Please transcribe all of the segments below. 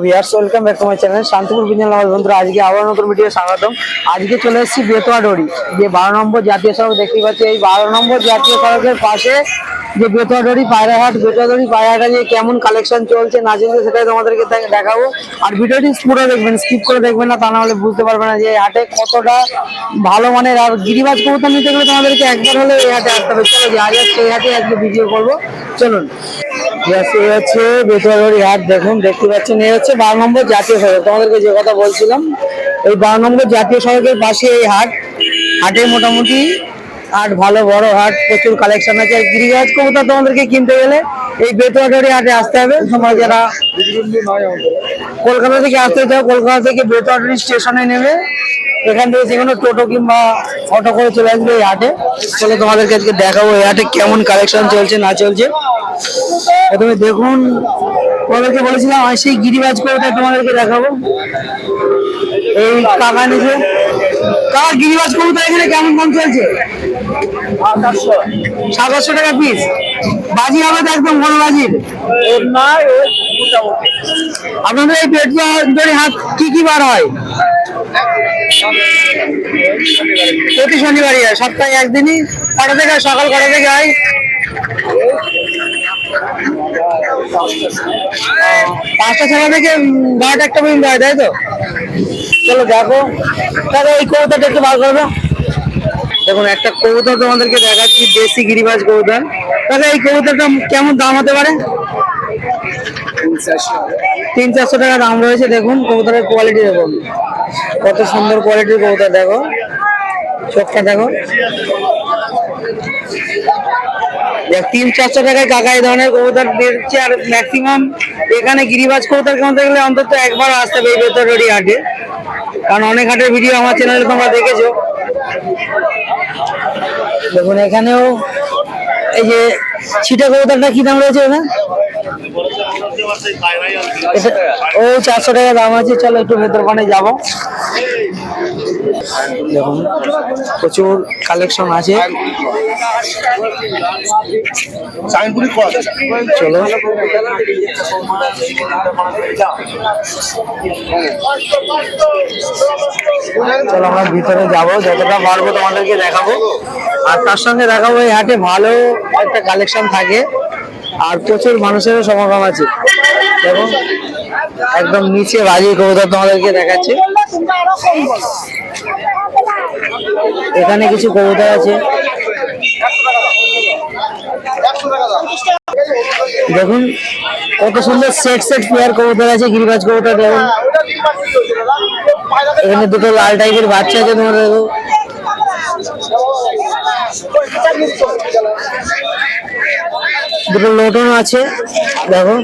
Viewers, welcome back to my channel Shantipur Bigyan আমার বন্ধুরা, আজকে আবার নতুন ভিডিও স্বাগতম। আজকে চলে এসেছি বেতোয়া ডোরি, যে বারো নম্বর জাতীয় সড়ক দেখতে পাচ্ছি। এই বারো নম্বর জাতীয় সড়কের পাশে যে বেতোয়া ডোরি পায়রাহাট বেতোয়া ডোরি পায়রাহাটে যে কেমন কালেকশন চলছে না চলছে সেটাই তোমাদেরকে দেখাবো। আর ভিডিওটি পুরো দেখবেন স্কিপ করে দেখবেন না, তা না হলে বুঝতে পারবে না যে এই হাটে কতটা ভালো মানের। আর গিরিবাজ কবুতর নিতে গেলে তোমাদেরকে একবার হলে এই হাটে আসতে হবে। চলো যে আজ এই হাটে আজকে ভিডিও করব। চলুন। হচ্ছে বেতুয়ারি হাট, দেখুন, দেখতে পাচ্ছেন, এই হচ্ছে বারো নম্বর জাতীয় সড়ক। তোমাদেরকে যে কথা বলছিলাম, এই বারো নম্বর জাতীয় সড়কের পাশে এই হাট। হাটে মোটামুটি হাট, ভালো, বড় হাট, প্রচুর কালেকশন আছে। আর গিরিগাছ কবুতর তোমাদেরকে কিনতে গেলে এই বেতুয়ারি হাটে আসতে হবে। তোমরা যারা কলকাতা থেকে আসতে চাও, কলকাতা থেকে বেতুয়ারি স্টেশনে নেবে। এখান থেকে কোনো টোটো কিংবা অটো করে চলে আসবে এই হাটে। চলে তোমাদেরকে আজকে দেখাবো এই হাটে কেমন কালেকশন চলছে, না চলছে। প্রথমে দেখুন, তোমাদেরকে বলেছিলাম সেই গিরিবাজ কবিতা তোমাদেরকে দেখাবো। এই কাকা নিচে। কাকা গিরিবাজ কবিতা এখানে কেমন দাম চলছে? সাতাশশো। টাকা পিস বাজি হবে তো একদম বড় বাজির। আপনাদের এই পেট ধরে হাত কি কি বার হয়? প্রতি শনিবারই হয় সপ্তাহে একদিনই। কটা থেকে? সকাল কটা থেকে হয়? পাঁচটা ছটা থেকে বারোটা একটা পর্যন্ত হয় তাই তো? চলো দেখো। তাহলে এই কবুতরটা একটু বার করবে দেখুন একটা কবুতর তোমাদেরকে দেখাচ্ছি দেশি গিরিবাজ কবুতর। তাহলে এই কবুতরটা কেমন দাম হতে পারে? তিন চারশো টাকা দাম রয়েছে দেখুন কবুতরের কোয়ালিটি দেখুন। কত সুন্দর কোয়ালিটির কবুতর দেখো। চোখটা দেখ, তিন, চারশো টাকায় কাকা এই ধরনের কবুতর দিচ্ছে আর ম্যাক্সিমাম এখানে গিরিবাজ কবুতর কিনতে গেলে অন্তত একবার আসতে হবে এই বেতরডি হাটে। কারণ অনেক হাটের ভিডিও আমার চ্যানেলে তোমরা দেখেছ। দেখুন, এখানেও এই যে ছিটা কবুতরটা কি দাম রয়েছে ওখানে ও, চারশো টাকা দাম আছে, চলো একটু ভেতর যাব। দেখুন প্রচুর কালেকশন আছে। চলো চলো আমরা ভিতরে যাব যতটা পারব তোমাদেরকে দেখাবো। আর তার সঙ্গে দেখাবো এই হাটে ভালো একটা কালেকশন থাকে। আর প্রচুর মানুষেরও সমাগম আছে। দেখুন একদম নিচে বাজি কবুতর তোমাদেরকে দেখাচ্ছে। এখানে কিছু কবুতর আছে। দেখুন, কত সুন্দর সেট সেট পেয়ার কবুতর আছে, গিরিবাজ কবুতর দেখুন। এখানে দুটো লাল টাইপের বাচ্চা আছে তোমার দেখো। দুটো লোটন আছে, দেখো।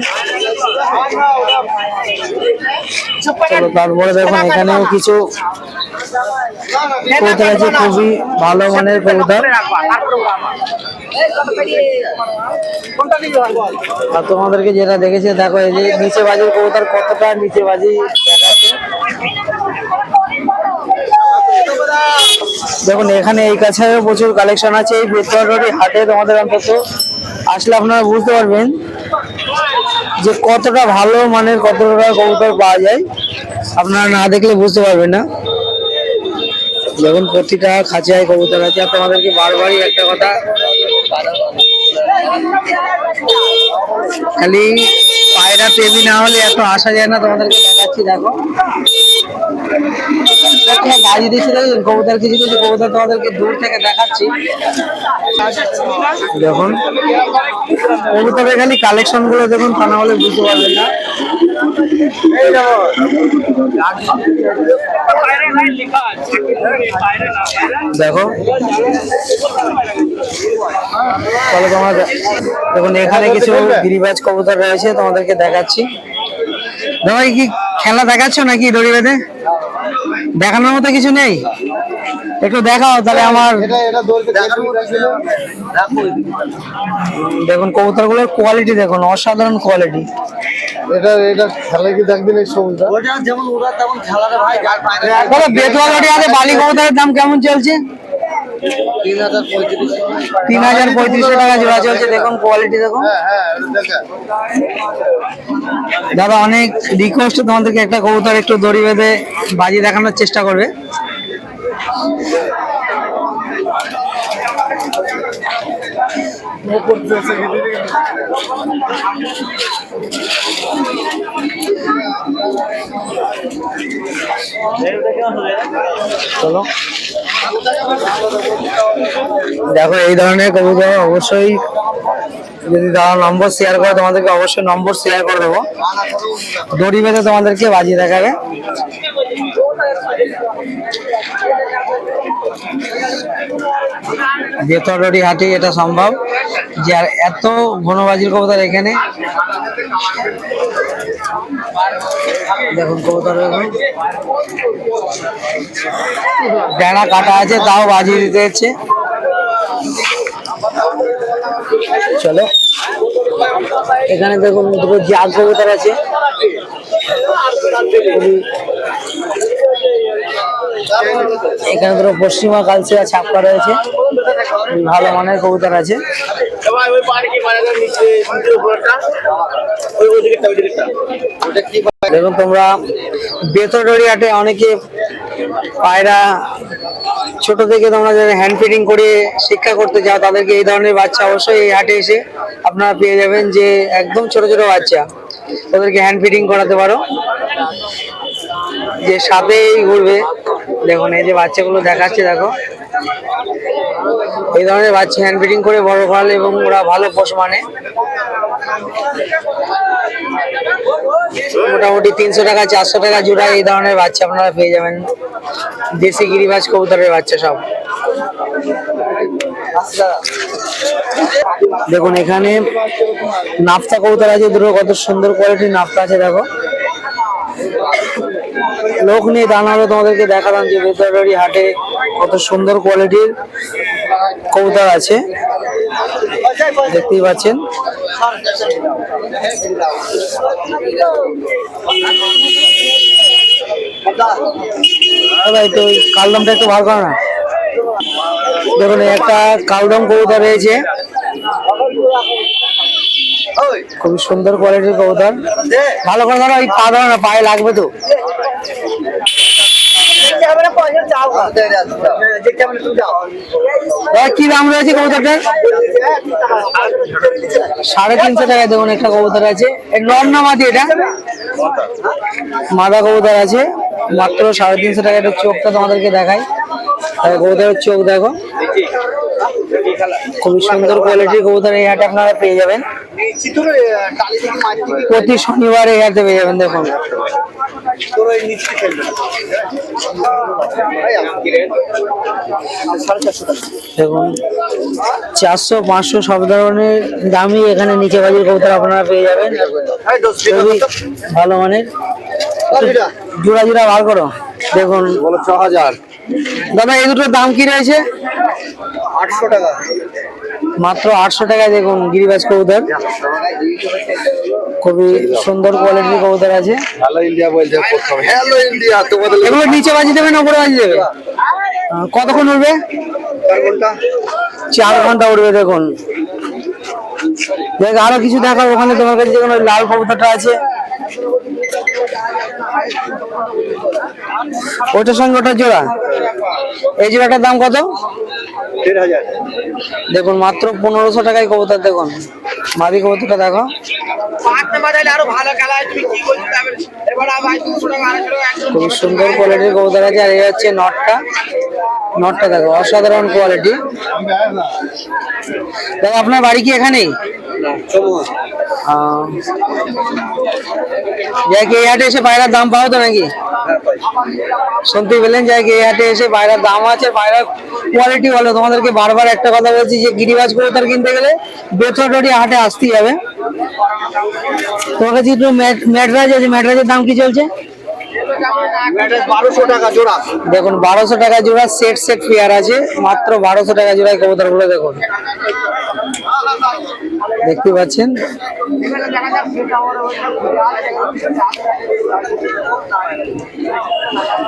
তারপরে দেখুন এখানেও কিছু কবুতর আছে খুবই ভালো মানের কবুতর আর তোমাদেরকে যেটা দেখেছে, দেখো এই যে নিচে বাজির কবুতর কতটা নিচে বাজি দেখুন, এখানে এই কাছেও প্রচুর কালেকশন আছে, এই বেতরডি হাটে তোমাদের অন্তত আসলে আপনারা বুঝতে পারবেন যে কতটা ভালো মানের কতটা কবুতর পাওয়া যায়। আপনারা না দেখলে বুঝতে পারবেন না। দেখুন প্রতিটা খাঁচায় কবুতর আছে, আর তোমাদেরকে বারবারই একটা কথা খালি পায়রা প্রেমী না হলে এত আসা যায় না, তোমাদেরকে দেখাচ্ছি, দেখো। দিচ্ছে দেখুন কবুতর কিছু কিছু কবুতর তোমাদেরকে দূর থেকে দেখাচ্ছি। দেখুন, কবুতরের খালি কালেকশনগুলো দেখুন, তা না হলে বুঝতে পারবেন না। দেখো। চলো তোমার দেখুন এখানে কিছু গিরিবাজ কবুতর রয়েছে তোমাদেরকে দেখাচ্ছি। দাদা কি খেলা দেখাচ্ছ নাকি দড়ি বেঁধে? দেখানোর মতো কিছু নেই? একটু দেখাও তাহলে আমার দেখুন কবুতরগুলোর কোয়ালিটি দেখুন অসাধারণ কোয়ালিটি এটা এটা খেলা কি দেখবেন এই সবুজটা দাদা বেতোয়া লড়ি আছে বালি কবুতরের দাম কেমন চলছে? তিন হাজার পঁয়ত্রিশশো টাকা জোড়া চলছে দেখুন কোয়ালিটি দেখুন। হ্যাঁ হ্যাঁ দাদা অনেক রিকোয়েস্ট তোমাদেরকে একটা কবুতর একটু দড়ি বেঁধে বাজি দেখানোর চেষ্টা করবে। চলো। দেখো, এই ধরনের কবুতর অবশ্যই যদি তারা নম্বর শেয়ার করে, তোমাদেরকে অবশ্যই নম্বর শেয়ার করে দেবো। দড়ি বেঁধে তোমাদেরকে বাজিয়ে দেখাবে। বেতরডি হাটে এটা সম্ভব যে আর এত ঘনবাজির কবুতর এখানে। দেখুন কবুতর ডানা কাটা আছে, তাও বাজি দিতে হচ্ছে। চলো। এখানে দেখুন দুটো জাগ কবুতর আছে। এখানে ধরো পশ্চিমা কালচার ছাপকা রয়েছে। ভালো মানের কবুতর আছে। দেখুন তোমরা বেতন অনেকে পায়রা ছোট থেকে তোমরা যারা হ্যান্ড ফিডিং করে শিক্ষা করতে চাও, তাদেরকে এই ধরনের বাচ্চা অবশ্যই এই হাটে এসে আপনারা পেয়ে যাবেন যে একদম ছোট ছোট বাচ্চা। তাদেরকে হ্যান্ড ফিডিং করাতে পারো। যে সাথেই ঘুরবে। দেখুন, এই যে বাচ্চাগুলো দেখাচ্ছে, দেখো। এই ধরনের বাচ্চা হ্যান্ড ফিডিং করে বড় করালে এবং ওরা ভালো পোষ মানে। মোটামুটি তিনশো টাকা, চারশো টাকা জোড়া এই ধরনের বাচ্চা আপনারা পেয়ে যাবেন। দেশি গিরিবাজ কবুতরের বাচ্চা সব। দেখুন, এখানে নাফতা কবুতর আছে, দুটো কত সুন্দর কোয়ালিটির নাফতা আছে, দেখো। লোক নেই তা নাহলে তোমাদেরকে দেখালাম যে বেতরবাড়ি হাটে কত সুন্দর কোয়ালিটির কবুতর আছে। দেখতেই পাচ্ছেন। একটু ওই কালদমটা একটু ভালো করো না। দেখুন একটা কালদম কবুতর রয়েছে। খুবই সুন্দর কোয়ালিটির কবুতর। ভালো করে ধরো ওই পা ধরো না, পায়ে লাগবে তো। কি দাম রয়েছে কবুতরটার? সাড়ে তিনশো টাকায় দেখুন একটা কবুতর আছে। নর না মাদি এটা। মাদা কবুতর আছে। মাত্র সাড়ে তিনশো টাকা একটা চোখটা তোমাদেরকে দেখাই। কবুতরের চোখ দেখো। খুবই সুন্দর কোয়ালিটির কবুতর এই হাটে আপনারা পেয়ে যাবেন। প্রতি শনিবার এই হাটে পেয়ে যাবেন দেখুন। দেখুন চারশো পাঁচশো সব ধরনের দামই এখানে নিচে বাজির কবুতর আপনারা পেয়ে যাবেন। খুবই ভালো মানের। জোড়া জোড়া বার করো। দেখুন বলো ছ হাজার। দাদা এই দুটোর দাম কি রয়েছে? আটশো টাকা। মাত্র আটশো টাকায় দেখুন গিরিবাজ কবুতর। খুবই সুন্দর কোয়ালিটির কবুতর আছে। হ্যালো ইন্ডিয়া বলছে প্রথম। হ্যালো ইন্ডিয়া তোমাদের এগুলো নিচে বাজি দেবে না উপরে বাজি দেবে কতক্ষণ উঠবে চার ঘণ্টা। উঠবে দেখুন। দেখ আরও কিছু দেখাও ওখানে তোমার কাছে যেমন লাল কবুতরটা আছে। ওটার সঙ্গে ওটার জোড়া। এই জোড়াটার দাম কত? দেড় হাজার। দেখুন মাত্র পনেরোশো টাকায় কবুতর দেখুন। মাদি কবুতরটা দেখো। খুব সুন্দর কোয়ালিটির কবুতর আছে আর এই হচ্ছে নটটা। নটটা দেখো অসাধারণ কোয়ালিটি দেখো আপনার বাড়ি কি এখানেই? যাই কি হাটে এসে পায়রার দাম পাও তো নাকি? শুনতে পেলেন যাই কি হাটে এসে পায়রার দাম আছে পায়রার কোয়ালিটি ভালো। তোমাদেরকে বারবার একটা কথা বলছি যে গিরিবাজ কবুতর কিনতে গেলে বেথরডি হাটে আসতেই হবে। তোমার কাছে একটু ম্যাটরাজ আছে ম্যাটরাজের দাম কি চলছে? দেখুন বারোশো টাকা জোড়া সেট সেট পেয়ার আছে। মাত্র বারোশো টাকা জোড়ায় কবুতরগুলো দেখুন। দেখতে পাচ্ছেন।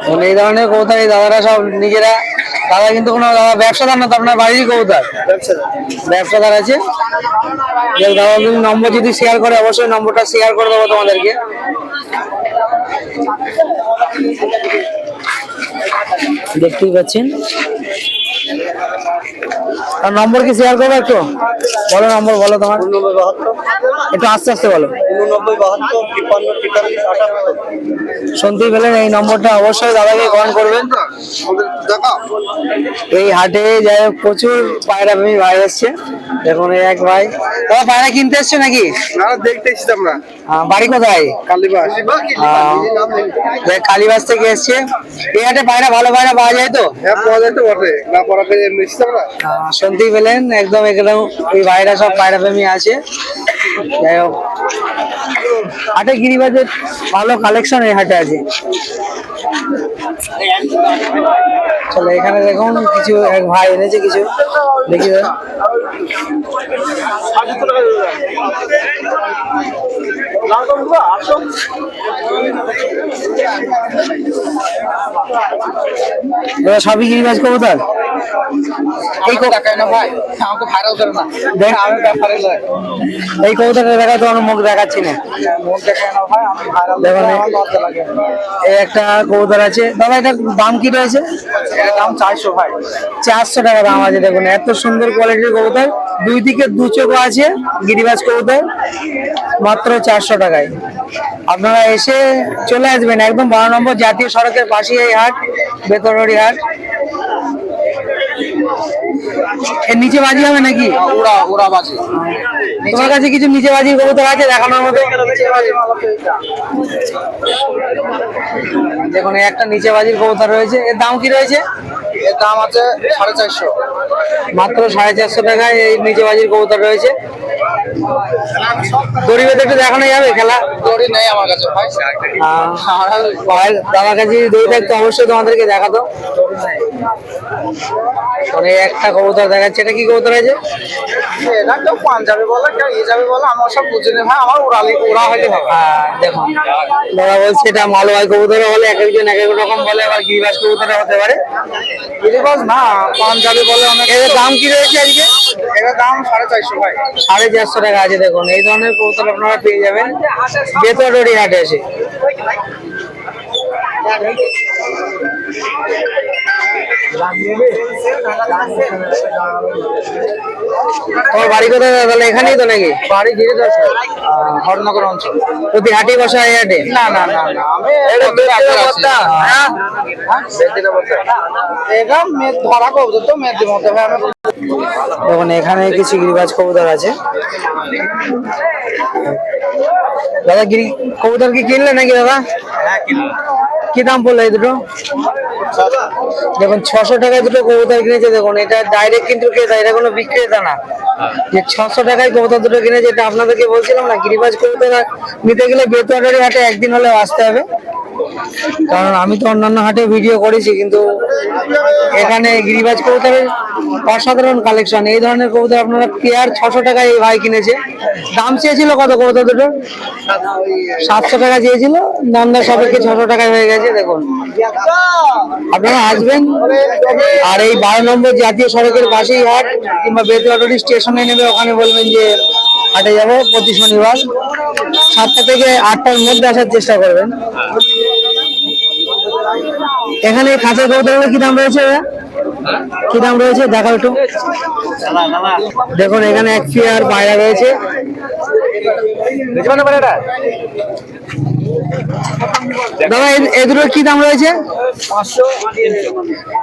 এবং এই ধরনের কবুতর এই দাদারা সব নিজেরা, দাদা কিন্তু কোনো দাদা ব্যবসাদার না, তো আপনার বাড়িরই ব্যবসা ব্যবসাদার আছে। দাদা তুমি নম্বর যদি শেয়ার করে, অবশ্যই নম্বরটা শেয়ার করে দেবো তোমাদেরকে। দেখতেই পাচ্ছেন। নম্বর কি শেয়ার করব একটু? বলো নম্বর বলো তোমার। একটু আস্তে আস্তে বলো। শুনতেই পেলেন এই নম্বরটা অবশ্যই দাদাকে কল করবেন। এই হাটে যাই হোক প্রচুর পায়রা প্রেমী ভাই এসছে। দেখুন এক ভাই। দাদা পায়রা কিনতে এসছে নাকি? না দেখতে এসেছিলাম না আহ, বাড়ি কোথায়? কালীবাস। কালীবাস থেকে এসছে। এই হাটে পায়রা ভালো পায়রা পাওয়া যায় তো? হ্যাঁ পাওয়া যায় তো বটে। না পড়া পেয়ে এমনি এসেছিলাম না আহ, শুনতেই পেলেন একদম এখানে এই ভাইরা সব পায়রা প্রেমী আছে। যাই হোক। হাটে গিরিবাজের ভালো কালেকশন এই হাটে আছে। চলো এখানে দেখুন, কিছু এক ভাই এনেছে, কিছু দেখি সবই গিরিবাজ কবুতর এই কো- ভাই আমাকে ভাইরাল করে না। দেখ। আমি ব্যাপারে লয় এই কবুতরটা দেখা তো আমার মুখ দেখাচ্ছি না। মুখ দেখায় না ভাই আমি ভাইরাল দেখুন এই- আমার লজ্জা লাগে। এই একটা কবুতর আছে। দাদা এটা দাম কি রয়েছে? দাম চারশো ভাই। চারশো টাকা দাম আছে দেখুন এত সুন্দর কোয়ালিটির কবুতর। দুই দিকে দু চোখ আছে গিরিবাজ কবুতর মাত্র চারশো টাকায়। আপনারা এসে চলে আসবেন একদম বারো নম্বর জাতীয় সড়কের পাশে এই হাট বেতরবাড়ি হাট। এর নিচে বাজি হবে নাকি? ওরা ওরা বাজে। তোমার কাছে কিছু নিচে বাজির কবুতর আছে দেখানোর মতো? দেখুন একটা নিচে বাজির কবুতর রয়েছে। এর দাম কি রয়েছে? এর দাম আছে সাড়ে চারশো। মাত্র সাড়ে চারশো টাকায় এই নিচে বাজির কবুতর রয়েছে। একটু দেখানো যাবে খেলা? দড়ি নেই আমার কাছে ভাই। আহ, ভাইয়ের দাদার কাছে যদি থাকতো অবশ্যই তোমাদেরকে দেখাতো। মানে একটা কবুতর দেখাচ্ছে। এটা কি কবুতর আছে? এটা কেউ পাঞ্জাবি বলে কেউ ইয়ে যাবে বলে আমার সব বুঝে নেই। আমার উড়ালি উড়া আহ, দেখুন দাদা বলছে এটা মালবাই কবুতর হলে এক একজন এক এক রকম বলে আবার গিরিবাস কবুতর হতে পারে। গিরিবাজ না পাঞ্জাবি বলে অনেক এর দাম কি রয়েছে আজকে? এর দাম সাড়ে চারশো ভাই। সাড়ে চারশো টাকা আছে দেখুন। এই ধরনের কৌতল আপনারা পেয়ে যাবেন। বেতরডি হাটে এসে। তোমার বাড়ি কোথায় দাদা? তাহলে এখানেই তো নাকি? বাড়ি ঘিরে যাচ্ছে হরনগর অঞ্চল। প্রতি হাটেই বসা এই হাটে? না না না আমি? হ্যাঁ? হ্যাঁ? ধরা কবুতর তো মেয়েদের মধ্যে দেখুন এখানে কিছু গিরিবাজ কবুতর আছে। দাদা গিরি কবুতর কি কিনলে নাকি দাদা? কি দাম পড়ল এই দুটো? দেখুন ছশো টাকায় দুটো কবুতর কিনেছে দেখুন এটা ডাইরেক্ট কিন্তু ক্রেতা এটা কোনো বিক্রেতা না। যে ছশো টাকায় কবুতর দুটো কিনেছে এটা আপনাদেরকে বলছিলাম না গিরিবাজ কবুতর নিতে গেলে বেতুয়াটারি হাটে একদিন হলেও আসতে হবে। কারণ আমি তো অন্যান্য হাটে ভিডিও করেছি কিন্তু এখানে গিরিবাজ কবুতরের অসাধারণ কালেকশন এই ধরনের কবুতর আপনারা পেয়ার ছশো টাকায় এই ভাই কিনেছে। দাম চেয়েছিল কত কবুতর দুটো? সাতশো টাকা চেয়েছিল দামদার সাপেক্ষে ছশো টাকায় হয়ে গেছে, দেখুন। আপনারা আসবেন, আর এই বারো নম্বর জাতীয় সড়কের পাশেই হাট কিংবা বেতুয়াটরি স্টেশনে নেবে ওখানে বলবেন যে হাটে যাব প্রতি শনিবার। সাতটা থেকে আটটার মধ্যে আসার চেষ্টা করবেন। এখানে এই খাঁচার কবুতরগুলো কি দাম রয়েছে? কি দাম রয়েছে? দেখাও একটু। দেখুন, এখানে এক পেয়ার পায়রা রয়েছে। দাদা, এ- দুটোর কি দাম রয়েছে?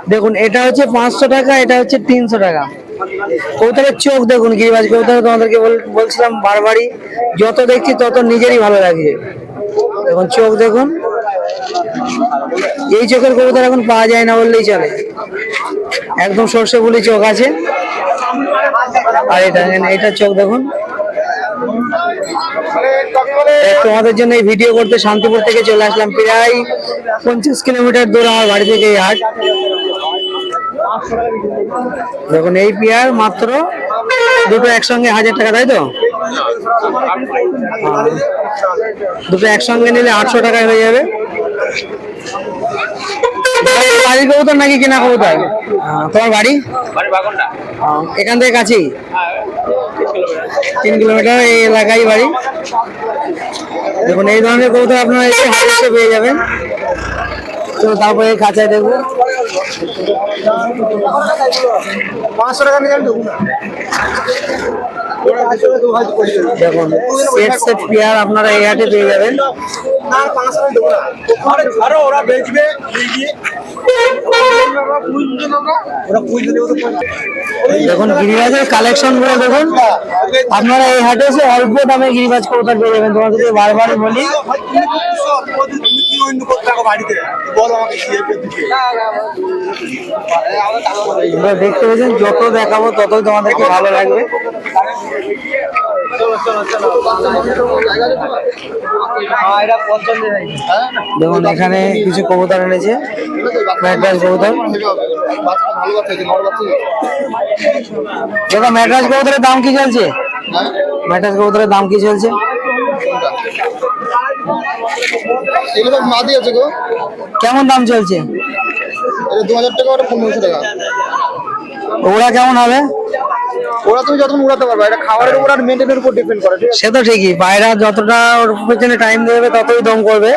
দেখুন, এটা হচ্ছে পাঁচশো টাকা, এটা হচ্ছে তিনশো টাকা। কৌতারের চোখ দেখুন, গিরিবাজ কৌতার তোমাদেরকে বল- বলছিলাম বারবারই। যত দেখছি, তত নিজেরই ভালো লাগছে। দেখুন চোখ দেখুন। এই চোখের কবুতর এখন পাওয়া যায় না বললেই চলে। একদম সর্ষে বুলি চোখ আছে। আর এটা এটা চোখ দেখুন। তোমাদের জন্য এই ভিডিও করতে শান্তিপুর থেকে চলে আসলাম। প্রায় পঞ্চাশ কিলোমিটার দূর আমার বাড়ি থেকে এই হাট। দেখুন এই পেয়ার মাত্র দুটো একসঙ্গে হাজার টাকা তাই তো? হ্যাঁ। দুটো একসঙ্গে নিলে আটশো টাকায় হয়ে যাবে। বাড়ির কবুতর নাকি কেনা কবুতর? তোমার বাড়ি? এখান থেকে কাছেই? তিন কিলোমিটার এই এলাকায় বাড়ি। দেখুন এই ধরনের কবুতর আপনারা এসে হাতে পেয়ে যাবেন। তো তারপরে খাঁচায় দেখব। পাঁচশো টাকা নিয়ে যাব দেখুন সেট সেট পেয়ার আপনারা এই হাটে পেয়ে যাবেন। না পাঁচশো টাকা দেবো না। ওরা বেচবে দেবো দেখুন, গিরিবাজের কালেকশনগুলো দেখুন। আপনারা এই হাটে এসে অল্প দামে গিরিবাজ কবুতর পেয়ে যাবেন। তোমাদেরকে বারবার বলি। দেখতে পেয়েছেন, যত দেখাবো ততই তোমাদেরকে ভালো লাগবে। দেখুন এখানে কিছু কবুতর এনেছে। ম্যাড্রাস কবুতর। দেখো ম্যাড্রাস কবুতরের দাম কি চলছে? ম্যাড্রাস কবুতরের দাম কি চলছে? কেমন দাম চলছে? দু হাজার টাকা ওটা পনেরোশো টাকা। ওরা কেমন হবে? ওরা তুমি যতক্ষণ উড়াতে পারবে এটা খাবারের উপর আর মেনটেনের উপর ডিপেন্ড করে সে তো ঠিকই বাইরা যতটা ওর পেছনে টাইম দেবে ততই দম করবে।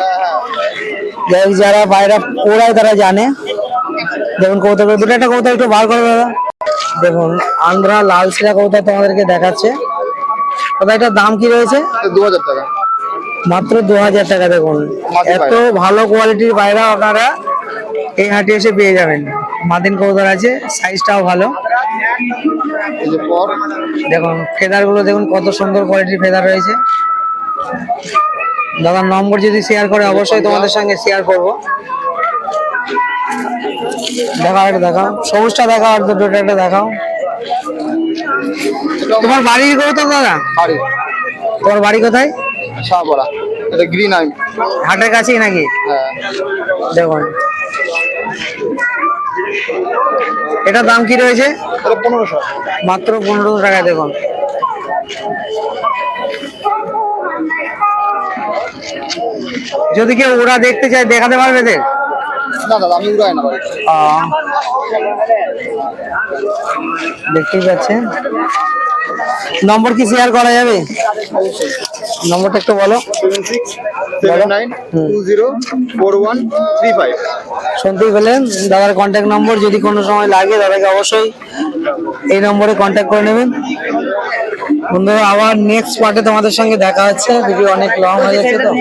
যাই হোক, যারা বাইরা ওরাই তারা জানে। দেখুন কৌতুক দুটো একটা কৌতুক একটু বার করে দাদা। দেখুন আন্ধ্রা লাল সিরা কৌতুক তোমাদেরকে দেখাচ্ছে। কোথায় এটার দাম কি রয়েছে? দু হাজার টাকা। মাত্র দু হাজার টাকা দেখুন। এত ভালো কোয়ালিটির বাইরা আপনারা এই হাটে এসে পেয়ে যাবেন। মাদিন কৌতুক আছে সাইজটাও ভালো। দেখুন ফেদারগুলো দেখুন কত সুন্দর কোয়ালিটির ফেদার রয়েছে। দাদার নম্বর যদি শেয়ার করে অবশ্যই তোমাদের সঙ্গে শেয়ার করব। দেখাও একটা দেখাও। সবুজটা দেখাও আর দুটো একটা দেখাও। তোমার বাড়ির কত দাদা? তোমার বাড়ি কোথায়? শাহপাড়া। এটা গ্রিন আইম হাটের কাছেই নাকি? হ্যাঁ। দেখুন। এটার দাম কি রয়েছে? পনেরোশো। মাত্র পনেরো টাকা দেখুন। যদি কেউ ওরা দেখতে চায় দেখাতে পারবে দেখ না দাদা আমি উড়াই না দেখতেই পাচ্ছেন। নম্বর কি শেয়ার করা যাবে? নম্বরটা একটু বলো। Six seven nine two zero four one three five শুনতেই পেলেন? দাদার কন্ট্যাক্ট নম্বর যদি কোনো সময় লাগে দাদাকে অবশ্যই এই নম্বরে কন্ট্যাক্ট করে নেবেন। বন্ধুরা আবার নেক্সট পার্টে তোমাদের সঙ্গে দেখা হচ্ছে। ভিডিও অনেক লং হয়ে যাচ্ছে তো।